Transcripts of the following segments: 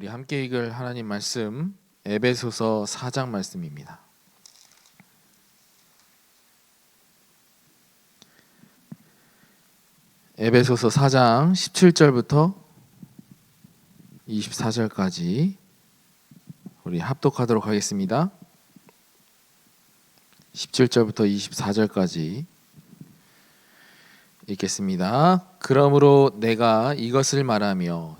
우리 함께 읽을 하나님 말씀 에베소서 4장 말씀입니다. 에베소서 4장 17절부터 24절까지 우리 합독하도록 하겠습니다. 17절부터 24절까지 읽겠습니다. 그러므로 내가 이것을 말하며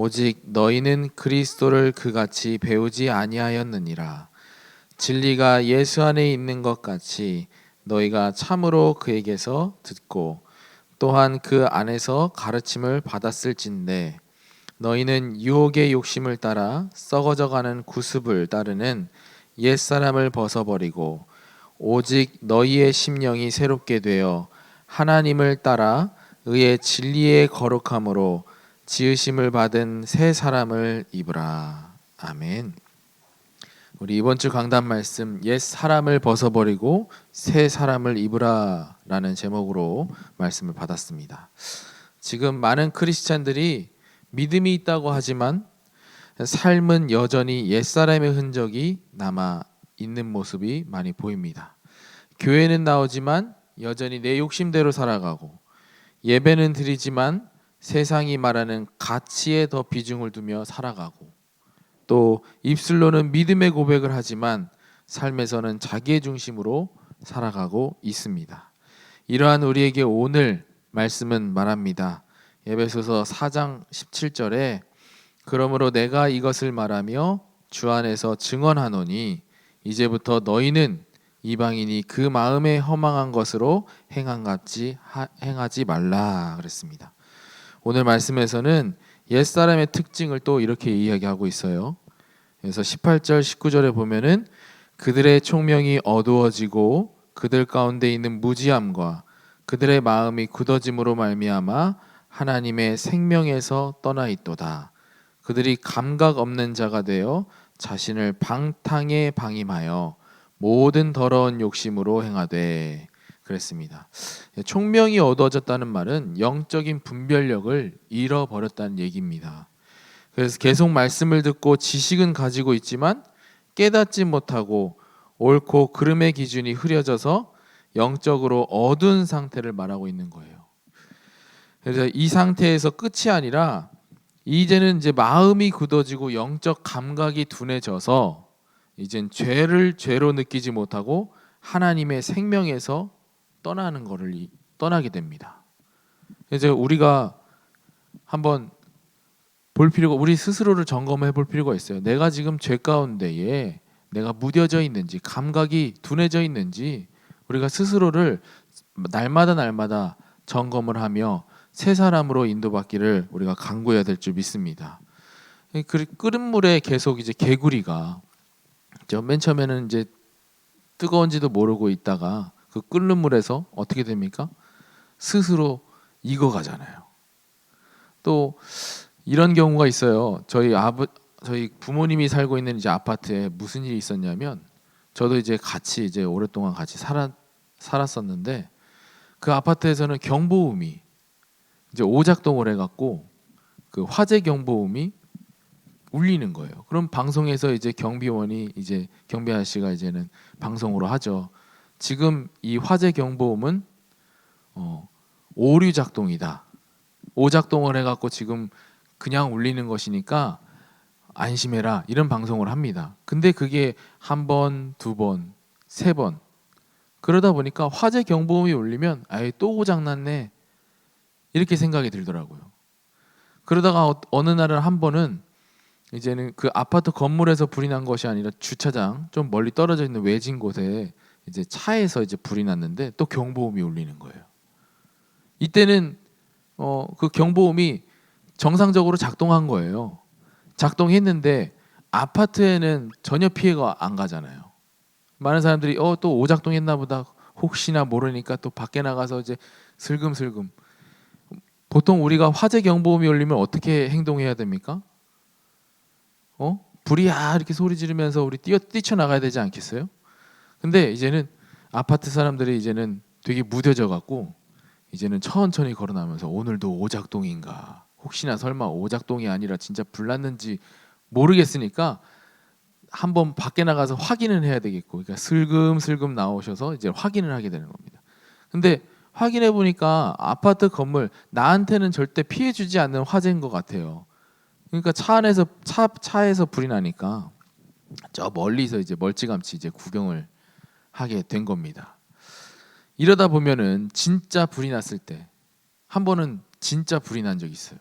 오직 너희는 그리스도를 그같이 배우지 아니하였느니라. 진리가 예수 안에 있는 것 같이 너희가 참으로 그에게서 듣고 또한 그 안에서 가르침을 받았을진데 너희는 유혹의 욕심을 따라 썩어져가는 구습을 따르는 옛 사람을 벗어버리고 오직 너희의 심령이 새롭게 되어 하나님을 따라 의의 진리의 거룩함으로 지으심을 받은 새 사람을 입으라. 아멘. 우리 이번 주 강단 말씀 옛 사람을 벗어버리고 새 사람을 입으라라는 제목으로 말씀을 받았습니다. 지금 많은 크리스찬들이 믿음이 있다고 하지만 삶은 여전히 옛 사람의 흔적이 남아 있는 모습이 많이 보입니다. 교회는 나오지만 여전히 내 욕심대로 살아가고 예배는 드리지만 세상이 말하는 가치에 더 비중을 두며 살아가고 또 입술로는 믿음의 고백을 하지만 삶에서는 자기의 중심으로 살아가고 있습니다. 이러한 우리에게 오늘 말씀은 말합니다. 예배소서 4장 17절에 그러므로 내가 이것을 말하며 주 안에서 증언하노니 이제부터 너희는 이방인이 그 마음에 허망한 것으로 행한 같이 행하지 말라 그랬습니다. 오늘 말씀에서는 옛 사람의 특징을 또 이렇게 이야기하고 있어요. 그래서 18절 19절에 보면은 그들의 총명이 어두워지고 그들 가운데 있는 무지함과 그들의 마음이 굳어짐으로 말미암아 하나님의 생명에서 떠나 있도다. 그들이 감각 없는 자가 되어 자신을 방탕에 방임하여 모든 더러운 욕심으로 행하되 그랬습니다. 총명이 어두워졌다는 말은 영적인 분별력을 잃어버렸다는 얘기입니다. 그래서 계속 말씀을 듣고 지식은 가지고 있지만 깨닫지 못하고 옳고 그름의 기준이 흐려져서 영적으로 어두운 상태를 말하고 있는 거예요. 그래서 이 상태에서 끝이 아니라 이제는 이제 마음이 굳어지고 영적 감각이 둔해져서 이젠 죄를 죄로 느끼지 못하고 하나님의 생명에서 떠나는 것을 떠나게 됩니다. 이제 우리가 한번 볼 필요가 우리 스스로를 점검해 볼 필요가 있어요. 내가 지금 죄 가운데에 내가 무뎌져 있는지 감각이 둔해져 있는지 우리가 스스로를 날마다 날마다 점검을 하며 새 사람으로 인도받기를 우리가 강구해야 될 줄 믿습니다. 그 끓은 물에 계속 이제 개구리가 맨 처음에는 이제 뜨거운지도 모르고 있다가 그 끓는 물에서 어떻게 됩니까? 스스로 익어가잖아요. 또 이런 경우가 있어요. 저희 아버 저희 부모님이 살고 있는 이제 아파트에 무슨 일이 있었냐면 저도 이제 같이 이제 오랫동안 같이 살았 살았었는데 그 아파트에서는 경보음이 이제 오작동을 해갖고 그 화재 경보음이 울리는 거예요. 그럼 방송에서 이제 경비원이 이제 경비 아저씨가 이제는 방송으로 하죠. 지금 이 화재 경보음은 어, 오류 작동이다. 오작동을 해갖고 지금 그냥 울리는 것이니까 안심해라 이런 방송을 합니다. 근데 그게 한 번, 두 번, 세 번. 그러다 보니까 화재 경보음이 울리면 아예 또 고장났네 이렇게 생각이 들더라고요. 그러다가 어, 어느 날은 한 번은 이제는 그 아파트 건물에서 불이 난 것이 아니라 주차장 좀 멀리 떨어져 있는 외진 곳에 이제 차에서 이제 불이 났는데 또 경보음이 울리는 거예요. 이때는 어 그 경보음이 정상적으로 작동한 거예요. 작동했는데 아파트에는 전혀 피해가 안 가잖아요. 많은 사람들이 어 또 오작동했나 보다 혹시나 모르니까 또 밖에 나가서 이제 슬금슬금 보통 우리가 화재 경보음이 울리면 어떻게 행동해야 됩니까? 어? 불이야 이렇게 소리 지르면서 우리 뛰어 뛰쳐 나가야 되지 않겠어요? 근데 이제는 아파트 사람들이 이제는 되게 무뎌져 갖고 이제는 천천히 걸어나면서 오늘도 오작동인가 혹시나 설마 오작동이 아니라 진짜 불났는지 모르겠으니까 한번 밖에 나가서 확인을 해야 되겠고 그러니까 슬금슬금 나오셔서 이제 확인을 하게 되는 겁니다. 근데 확인해 보니까 아파트 건물 나한테는 절대 피해 주지 않는 화재인 것 같아요. 그러니까 차 안에서 차 차에서 불이 나니까 저 멀리서 이제 멀찌감치 이제 구경을 하게 된 겁니다. 이러다 보면은 진짜 불이 났을 때 한 번은 진짜 불이 난 적이 있어요.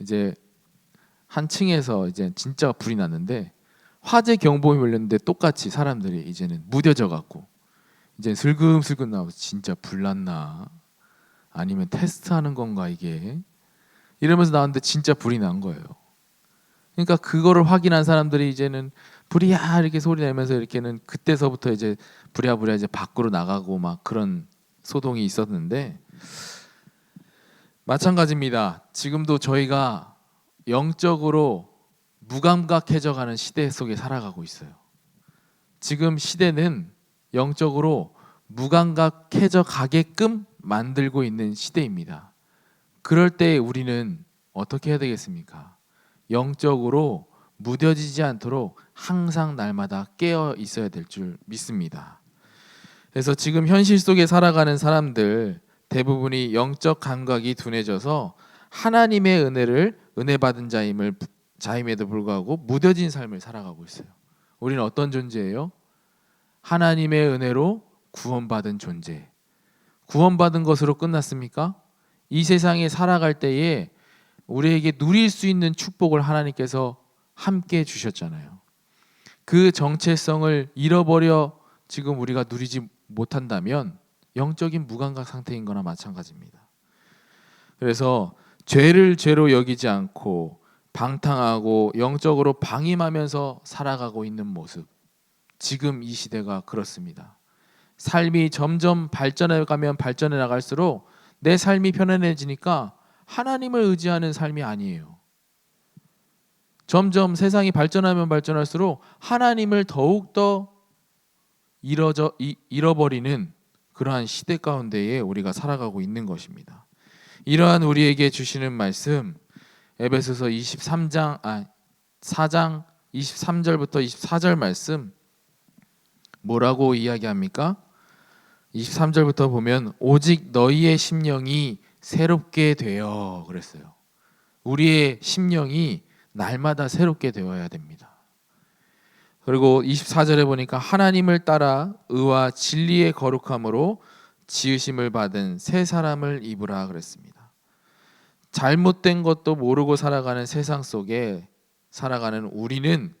이제 한 층에서 이제 진짜 불이 났는데 화재 경보음이 울렸는데 똑같이 사람들이 이제는 무뎌져 갖고 이제 슬금슬금 나와서 진짜 불 났나 아니면 테스트하는 건가 이게 이러면서 나왔는데 진짜 불이 난 거예요. 그러니까 그거를 확인한 사람들이 이제는 불이야 이렇게 소리 내면서 이렇게는 그때서부터 이제 부랴부랴 이제 밖으로 나가고 막 그런 소동이 있었는데 마찬가지입니다. 지금도 저희가 영적으로 무감각해져가는 시대 속에 살아가고 있어요. 지금 시대는 영적으로 무감각해져 가게끔 만들고 있는 시대입니다. 그럴 때 우리는 어떻게 해야 되겠습니까? 영적으로 무뎌지지 않도록 항상 날마다 깨어 있어야 될 줄 믿습니다. 그래서 지금 현실 속에 살아가는 사람들 대부분이 영적 감각이 둔해져서 하나님의 은혜를 은혜 받은 자임을 자임에도 불구하고 무뎌진 삶을 살아가고 있어요. 우리는 어떤 존재예요? 하나님의 은혜로 구원받은 존재. 구원받은 것으로 끝났습니까? 이 세상에 살아갈 때에 우리에게 누릴 수 있는 축복을 하나님께서 함께 주셨잖아요. 그 정체성을 잃어버려 지금 우리가 누리지 못한다면 영적인 무감각 상태인 거나 마찬가지입니다. 그래서 죄를 죄로 여기지 않고 방탕하고 영적으로 방임하면서 살아가고 있는 모습. 지금 이 시대가 그렇습니다. 삶이 점점 발전해 가면 발전해 나갈수록 내 삶이 편안해지니까 하나님을 의지하는 삶이 아니에요. 점점 세상이 발전하면 발전할수록 하나님을 더욱더 잃어져, 이- 잃어버리는 그러한 시대 가운데에 우리가 살아가고 있는 것입니다. 이러한 우리에게 주시는 말씀 에베소서 23장 아 4장 23절부터 24절 말씀 뭐라고 이야기합니까? 23절부터 보면 오직 너희의 심령이 새롭게 되어 그랬어요. 우리의 심령이 날마다 새롭게 되어야 됩니다. 그리고 24절에 보니까 하나님을 따라 의와 진리의 거룩함으로 지으심을 받은 새 사람을 입으라 그랬습니다. 잘못된 것도 모르고 살아가는 세상 속에 살아가는 우리는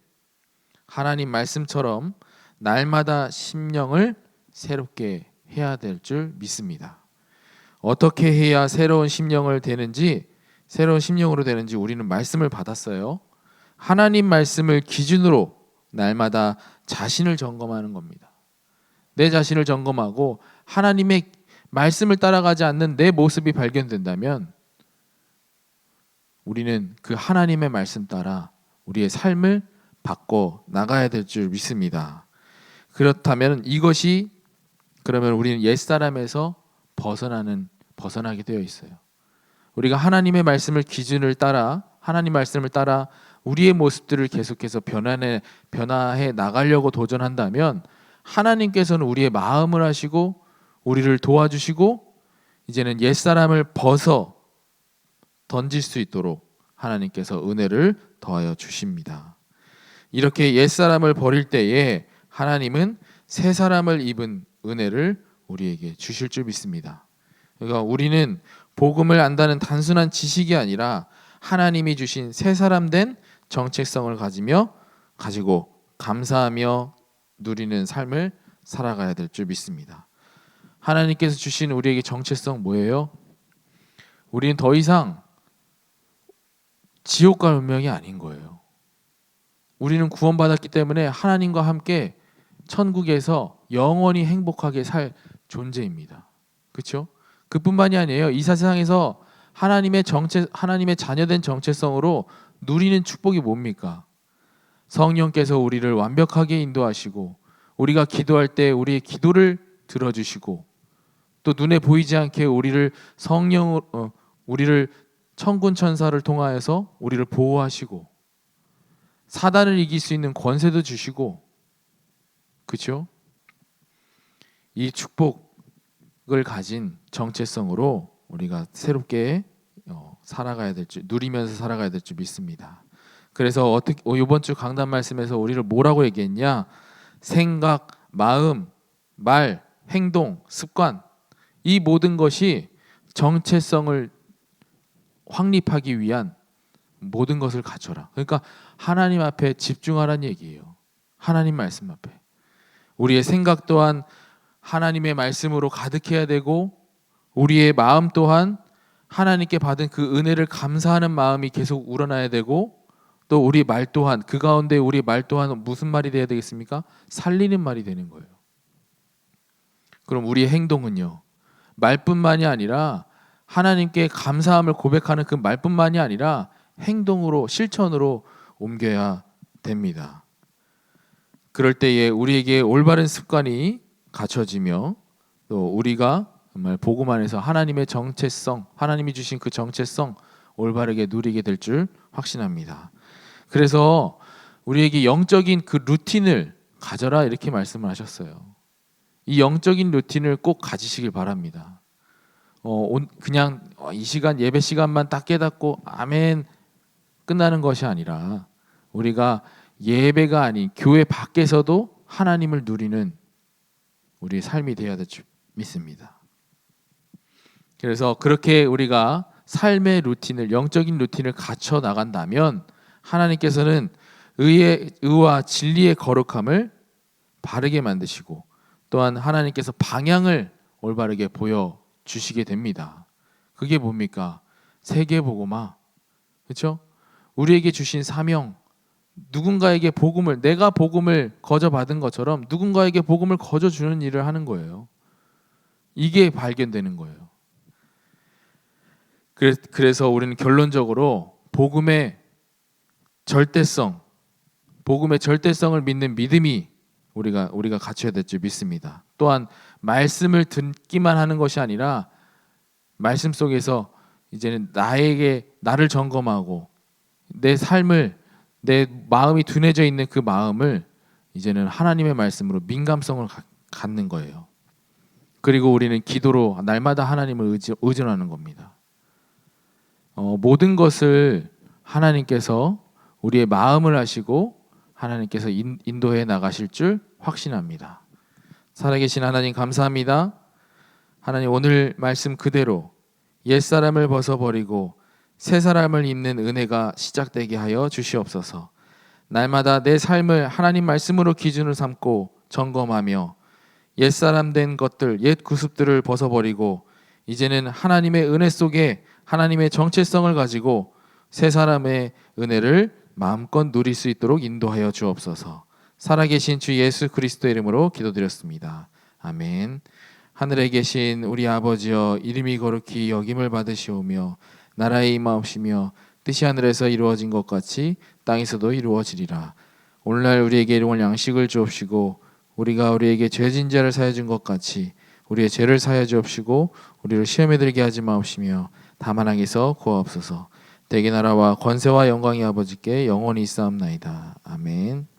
하나님 말씀처럼 날마다 심령을 새롭게 해야 될 줄 믿습니다. 어떻게 해야 새로운 심령을 되는지 새로운 심령으로 되는지 우리는 말씀을 받았어요. 하나님 말씀을 기준으로 날마다 자신을 점검하는 겁니다. 내 자신을 점검하고 하나님의 말씀을 따라가지 않는 내 모습이 발견된다면 우리는 그 하나님의 말씀 따라 우리의 삶을 바꿔 나가야 될 줄 믿습니다. 그렇다면 이것이 그러면 우리는 옛 사람에서 벗어나는 벗어나게 되어 있어요. 우리가 하나님의 말씀을 기준을 따라 하나님 말씀을 따라 우리의 모습들을 계속해서 변화해 변화해 나가려고 도전한다면 하나님께서는 우리의 마음을 하시고 우리를 도와주시고 이제는 옛 사람을 벗어 던질 수 있도록 하나님께서 은혜를 더하여 주십니다. 이렇게 옛 사람을 버릴 때에 하나님은 새 사람을 입은 은혜를 우리에게 주실 줄 믿습니다. 그러니까 우리는 복음을 안다는 단순한 지식이 아니라 하나님이 주신 새 사람 된 정체성을 가지며 가지고 감사하며 누리는 삶을 살아가야 될 줄 믿습니다. 하나님께서 주신 우리에게 정체성 뭐예요? 우리는 더 이상 지옥 갈 운명이 아닌 거예요. 우리는 구원받았기 때문에 하나님과 함께 천국에서 영원히 행복하게 살 존재입니다. 그렇죠? 그뿐만이 아니에요. 이 세상에서 하나님의 정체 하나님의 자녀된 정체성으로 누리는 축복이 뭡니까? 성령께서 우리를 완벽하게 인도하시고 우리가 기도할 때 우리의 기도를 들어주시고 또 눈에 보이지 않게 우리를 성령 어, 우리를 천군 천사를 통하여서 우리를 보호하시고 사단을 이길 수 있는 권세도 주시고 그렇죠? 이 축복 을 가진 정체성으로 우리가 새롭게 어, 살아가야 될줄 누리면서 살아가야 될줄 믿습니다. 그래서 어떻게 어, 이번 주 강단 말씀에서 우리를 뭐라고 얘기했냐? 생각, 마음, 말, 행동, 습관 이 모든 것이 정체성을 확립하기 위한 모든 것을 갖춰라. 그러니까 하나님 앞에 집중하라는 얘기예요. 하나님 말씀 앞에. 우리의 생각 또한 하나님의 말씀으로 가득해야 되고 우리의 마음 또한 하나님께 받은 그 은혜를 감사하는 마음이 계속 우러나야 되고 또 우리 말 또한 그 가운데 우리 말 또한 무슨 말이 돼야 되겠습니까? 살리는 말이 되는 거예요. 그럼 우리의 행동은요. 말뿐만이 아니라 하나님께 감사함을 고백하는 그 말뿐만이 아니라 행동으로 실천으로 옮겨야 됩니다. 그럴 때에 우리에게 올바른 습관이 갖춰지며 또 우리가 정말 복음 안에서 하나님의 정체성, 하나님이 주신 그 정체성 올바르게 누리게 될 줄 확신합니다. 그래서 우리에게 영적인 그 루틴을 가져라 이렇게 말씀을 하셨어요. 이 영적인 루틴을 꼭 가지시길 바랍니다. 어, 그냥 이 시간 예배 시간만 딱 깨닫고 아멘 끝나는 것이 아니라 우리가 예배가 아닌 교회 밖에서도 하나님을 누리는 우리의 삶이 되어야 될 줄 믿습니다. 그래서 그렇게 우리가 삶의 루틴을 영적인 루틴을 갖춰 나간다면 하나님께서는 의의 의와 진리의 거룩함을 바르게 만드시고 또한 하나님께서 방향을 올바르게 보여 주시게 됩니다. 그게 뭡니까? 세계 복음화. 그렇죠? 우리에게 주신 사명 누군가에게 복음을 내가 복음을 거저 받은 것처럼 누군가에게 복음을 거저 주는 일을 하는 거예요. 이게 발견되는 거예요. 그래서 우리는 결론적으로 복음의 절대성, 복음의 절대성을 믿는 믿음이 우리가 우리가 갖춰야 될 줄 믿습니다. 또한 말씀을 듣기만 하는 것이 아니라 말씀 속에서 이제는 나에게 나를 점검하고 내 삶을 내 마음이 둔해져 있는 그 마음을 이제는 하나님의 말씀으로 민감성을 가, 갖는 거예요. 그리고 우리는 기도로 날마다 하나님을 의지, 의존하는 겁니다. 어, 모든 것을 하나님께서 우리의 마음을 하시고 하나님께서 인, 인도해 나가실 줄 확신합니다. 살아계신 하나님 감사합니다. 하나님 오늘 말씀 그대로 옛 사람을 벗어버리고 새 사람을 입는 은혜가 시작되게 하여 주시옵소서. 날마다 내 삶을 하나님 말씀으로 기준을 삼고 점검하며 옛 사람 된 것들, 옛 구습들을 벗어버리고 이제는 하나님의 은혜 속에 하나님의 정체성을 가지고 새 사람의 은혜를 마음껏 누릴 수 있도록 인도하여 주옵소서. 살아계신 주 예수 그리스도 이름으로 기도드렸습니다. 아멘. 하늘에 계신 우리 아버지여 이름이 거룩히 여김을 받으시오며 나라의 임하옵시며 뜻이 하늘에서 이루어진 것 같이 땅에서도 이루어지리라. 오늘날 우리에게 일용할 양식을 주옵시고 우리가 우리에게 죄진 자를 사해 준것 같이 우리의 죄를 사해 주옵시고 우리를 시험에 들게 하지 마옵시며 다만 악에서 구하옵소서. 대개 나라와 권세와 영광이 아버지께 영원히 있사옵나이다. 아멘.